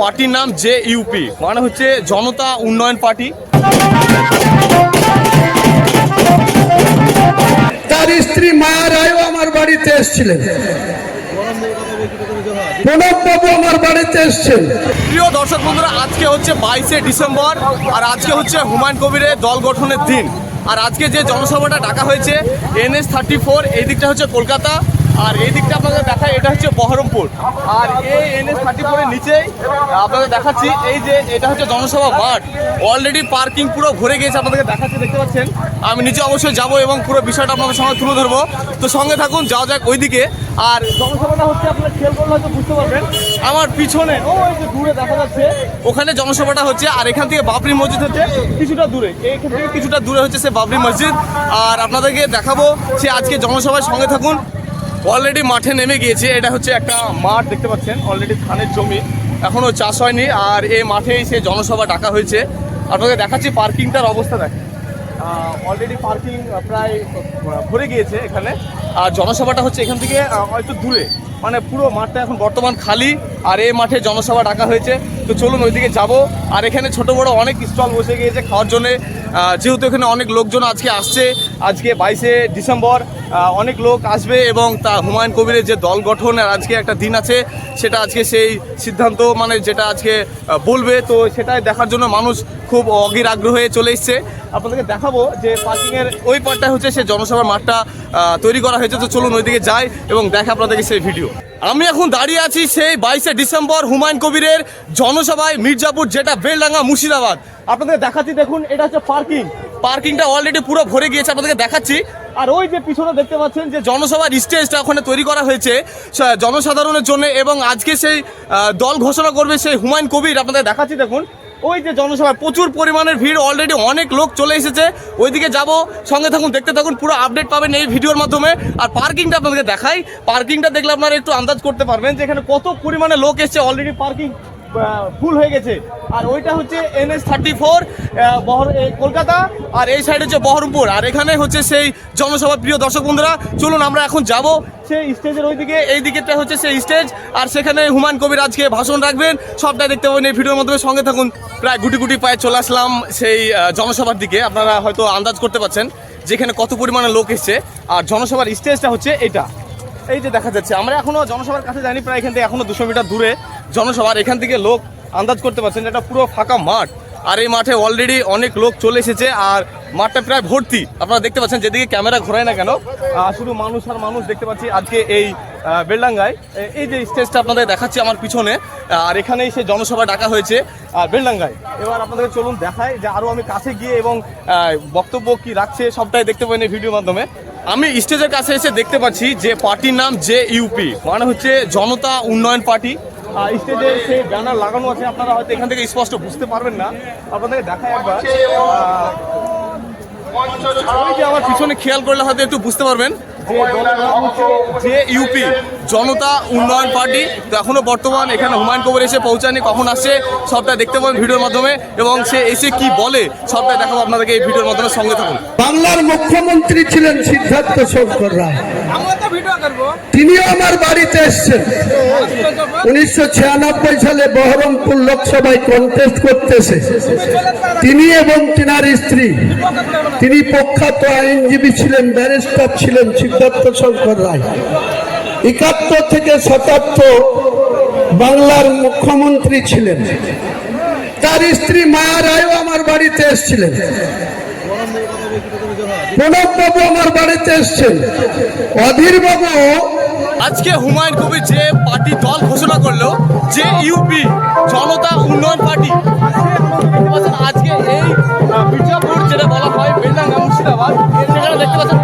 পার্টির নাম J UP মানে হচ্ছে জনতা উন্নয়ন পার্টি। তার স্ত্রী মায়া রায়ও আমার বাড়িতে এসেছিলেন। প্রণববাবু আমার বাড়িতে এসছেন। প্রিয় দর্শক বন্ধুরা আজকে হচ্ছে বাইশে ডিসেম্বর আর আজকে হচ্ছে হুমায়ুন কবিরের দল গঠনের দিন। আর আজকে যে জনসভাটা ডাকা হয়েছে এনএস থার্টি ফোর এই দিকটা হচ্ছে কলকাতা। আর এই দিকটা আপনাদের দেখায়, এটা হচ্ছে বহরমপুর। আর এই এনএস থার্টি ফোরের নিচেই আপনাদের দেখাচ্ছি, এই যে এটা হচ্ছে জনসভা মাঠ অলরেডি পার্কিং পুরো ভরে গিয়েছে, আপনাদেরকে দেখাচ্ছি, দেখতে পাচ্ছেন? আমি নিচে অবশ্যই যাব এবং পুরো বিষয়টা আপনাদের সঙ্গে তুলে ধরবো। তো সঙ্গে থাকুন, যাওয়া যাক ওইদিকে। আর জনসভাটা হচ্ছে আপনারা খেয়াল করলে হয়তো বুঝতে পারবেন, আমার পিছনে ওই যে দূরে দেখা যাচ্ছে, ওখানে জনসভাটা হচ্ছে, আর এখান থেকে বাবরি মসজিদ হচ্ছে কিছুটা দূরে। এইখান থেকে কিছুটা দূরে হচ্ছে সে বাবরি মসজিদ। আর আপনাদেরকে দেখাবো, সে আজকে জনসভার সঙ্গে থাকুন। অলরেডি মাঠে নেমে গিয়েছে। এটা হচ্ছে একটা মাঠ, দেখতে পাচ্ছেন? অলরেডি ধানের জমি। এখনও চাষ হয়নি। আর এই মাঠেই সে জনসভা ডাকা হয়েছে। আপনাকে দেখাচ্ছি পার্কিংটার অবস্থা, দেখেন। অলরেডি পার্কিং প্রায় ভরে গিয়েছে এখানে। আর জনসভাটা হচ্ছে এখান থেকে হয়তো দূরে। মানে পুরো মাঠটা এখন বর্তমান খালি। আর এই মাঠে জনসভা ডাকা হয়েছে। তো চলুন ওইদিকে যাব। আর এখানে ছোট বড় অনেক স্টল বসে গিয়েছে খাওয়ার জন্যে। যেহেতু এখানে অনেক লোকজন আজকে আসছে, আজকে বাইশে ডিসেম্বর। অনেক লোক আসবে এবং তা হুমায়ুন কবিরের যে দল গঠনের আজকে একটা দিন আছে, সেটা আজকে সেই সিদ্ধান্ত মানে যেটা আজকে বলবে। তো সেটাই দেখার জন্য মানুষ খুব অগির আগ্রহ চলে এসছে। আপনাদেরকে দেখাবো যে পার্কিংয়ের ওই পার্টটা হচ্ছে সেই জনসভার মাঠটা তৈরি করা হয়েছে। তো চলুন ওইদিকে যাই এবং দেখা আপনাদেরকে সেই ভিডিও আমি এখন দাঁড়িয়ে আছি সেই বাইশে ডিসেম্বর হুমায়ুন কবিরের জনসভায় মির্জাপুর যেটা বেলডাঙ্গা মুর্শিদাবাদ। আপনাদের দেখাচ্ছি, দেখুন, এটা হচ্ছে পার্কিং পার্কিংটা অলরেডি পুরো ভরে গিয়েছে। আপনাদেরকে দেখাচ্ছি আর ওই যে পিছনে দেখতে পাচ্ছেন যে জনসভার স্টেজটা ওখানে তৈরি করা হয়েছে জনসাধারণের জন্য এবং আজকে সেই দল ঘোষণা করবে সেই হুমায়ুন কবির। আপনাদের দেখাচ্ছি দেখুন, ওই যে জনসভা প্রচুর পরিমাণের ভিড় অলরেডি অনেক লোক চলে এসেছে। ওইদিকে যাব, সঙ্গে থাকুন, দেখতে থাকুন, পুরো আপডেট পাবেন এই ভিডিওর মাধ্যমে। আর পার্কিংটা আপনাদেরকে দেখাই পার্কিংটা দেখলে আপনারা একটু আন্দাজ করতে পারবেন যে এখানে কত পরিমাণে লোক এসছে অলরেডি পার্কিং ফুল হয়ে গেছে। আর ওইটা হচ্ছে এনএস থার্টি ফোর কলকাতা। আর এই সাইড হচ্ছে বহরমপুর। আর এখানে হচ্ছে সেই জনসভা, প্রিয় দর্শক বন্ধুরা, চলুন আমরা এখন যাব সেই স্টেজের ওইদিকে, এই দিকেরটা হচ্ছে সেই স্টেজ। আর সেখানে হুমায়ুন কবির আজকে ভাষণ রাখবেন। সবটাই দেখতে পাবেন এই ভিডিওর মাধ্যমে। সঙ্গে থাকুন, প্রায় গুটি গুটি পায়ে চলে আসলাম সেই জনসভার দিকে। আপনারা হয়তো আন্দাজ করতে পারছেন যেখানে কত পরিমাণে লোক এসছে। আর জনসভার স্টেজটা হচ্ছে এটা। এই যে দেখা যাচ্ছে, আমরা এখনও জনসভার কাছে জানি প্রায় এখান থেকে এখনও দুশো মিটার দূরে। জনসভার এখান থেকে লোক আন্দাজ করতে পারছেন এটা পুরো ফাঁকা মাঠ। আর এই মাঠে অলরেডি অনেক লোক চলে এসেছে আর মাঠটা প্রায় ভর্তি। আপনারা দেখতে পাচ্ছেন যেদিকে ক্যামেরা ঘোরায় না কেন শুধু মানুষ আর মানুষ দেখতে পাচ্ছি আজকে এই বেলডাঙ্গায়। এই যে স্টেজটা আপনাদের দেখাচ্ছি আমার পিছনে, আর এখানেই সেই জনসভা ডাকা হয়েছে আর বেলডাঙ্গায়। এবার আপনাদের চলুন দেখাই যে আরও আমি কাছে গিয়ে এবং বক্তব্য কি রাখছে সবটাই দেখতে এই ভিডিওর মাধ্যমে। আমি স্টেজের কাছে এসে দেখতে পাচ্ছি যে পার্টির নাম জে ইউপি মানে হচ্ছে জনতা উন্নয়ন পার্টি। আর স্টেজে সে ব্যানার লাগানো আছে, আপনারা হয়তো এখান থেকে স্পষ্ট বুঝতে পারবেন না। আপনাদেরকে দেখা একবার। আমার পিছনে খেয়াল করলে হয়তো একটু বুঝতে পারবেন। যে ইউপি জনতা উন্নয়ন পার্টি তো এখনও বর্তমান এখানে হুমায়ুন কবর এসে পৌঁছায়নি কখন আসছে সবটা দেখতে পাবেন ভিডিওর মাধ্যমে এবং সে এসে কি বলে সবটা দেখাবো আপনাদেরকে এই ভিডিওর মাধ্যমে সঙ্গে থাকুন। বাংলার মুখ্যমন্ত্রী ছিলেন সিদ্ধার্থ শঙ্কর রায়। তিনিও আমার বাড়িতে এসছেন। উনিশশো ছিয়ানব্বই সালে বহরমপুর লোকসভায় কন্টেস্ট করতেছে। তিনি এবং তিনার স্ত্রী। তিনি প্রখ্যাত আইনজীবী ছিলেন ব্যারিস্টার ছিলেন সিদ্ধার্থ শঙ্কর রায়। একাত্তর থেকে শতাব্দর বাংলার মুখ্যমন্ত্রী ছিলেন। তার স্ত্রী মায়া রায়ও আমার বাড়িতে এসেছিলেন। প্রণববাবু আমার বাড়িতে এসছেন। অধীর বাবু আজকে হুমায়ুন কবির যে পার্টি দল ঘোষণা করল, যে ইউপি, জনতা উন্নয়ন পার্টি। আজকে এই মির্জাপুর যেটা বলা হয়, বেলডাঙ্গা মুর্শিদাবাদ সেখানে দেখতে পাচ্ছেন।